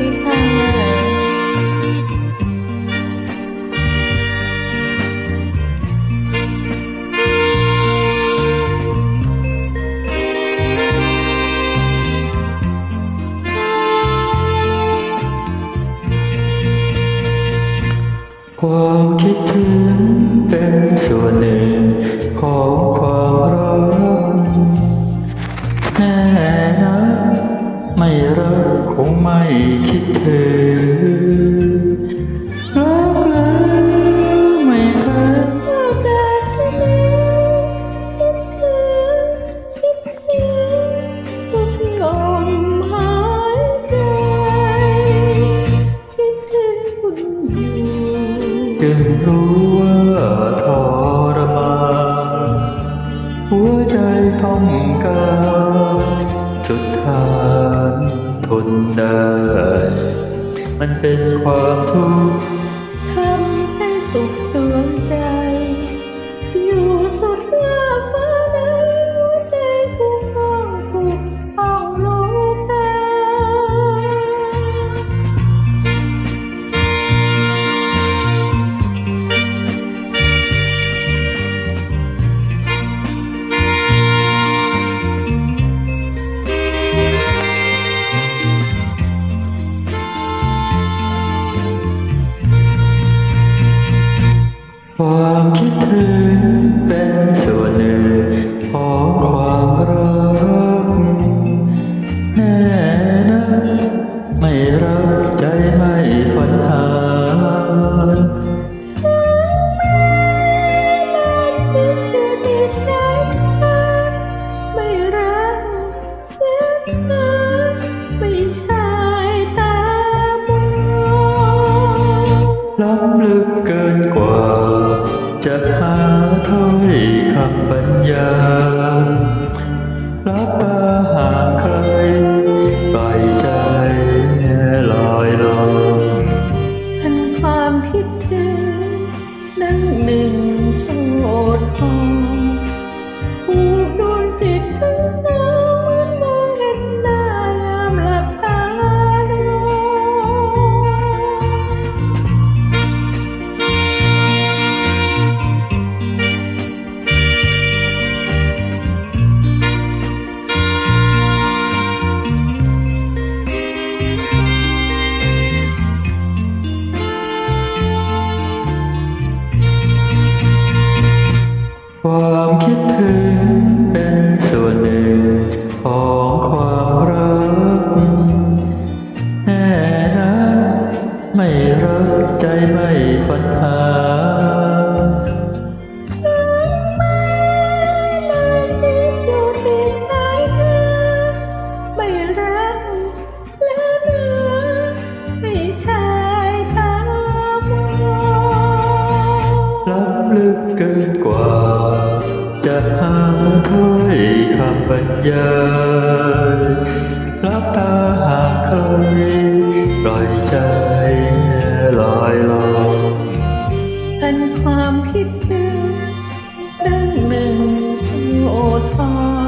สิคะความคิดถึงเป็นส่วนหนึ่ง คิดถึงรักแล้วไม่เคยแต่ที่นี้คิดถึงคิดถึงทุกลมหายใจคิดถึงคุณอยู่จึงรู้ว่าทรมานหัวใจต้องการสุดท้าย ทนได้ มันเป็นความทุกข์ทำให้สุข ความคิดถึงเป็นส่ว ปัญญา ความคิดถึงเป็นส่วนหนึ่งของความรัก แน่นะไม่รักใจไม่ฝันหาไม่คิดอยู่ติดชายเธอไม่รักและเนื้อไม่ใช่ตามองลับลึกเกินกว่า จะหาด้วยคำบรรยายรับตาหากเคยปล่อยใจลอยลอยเป็นความคิดถึงดังหนึ่งสโอทอ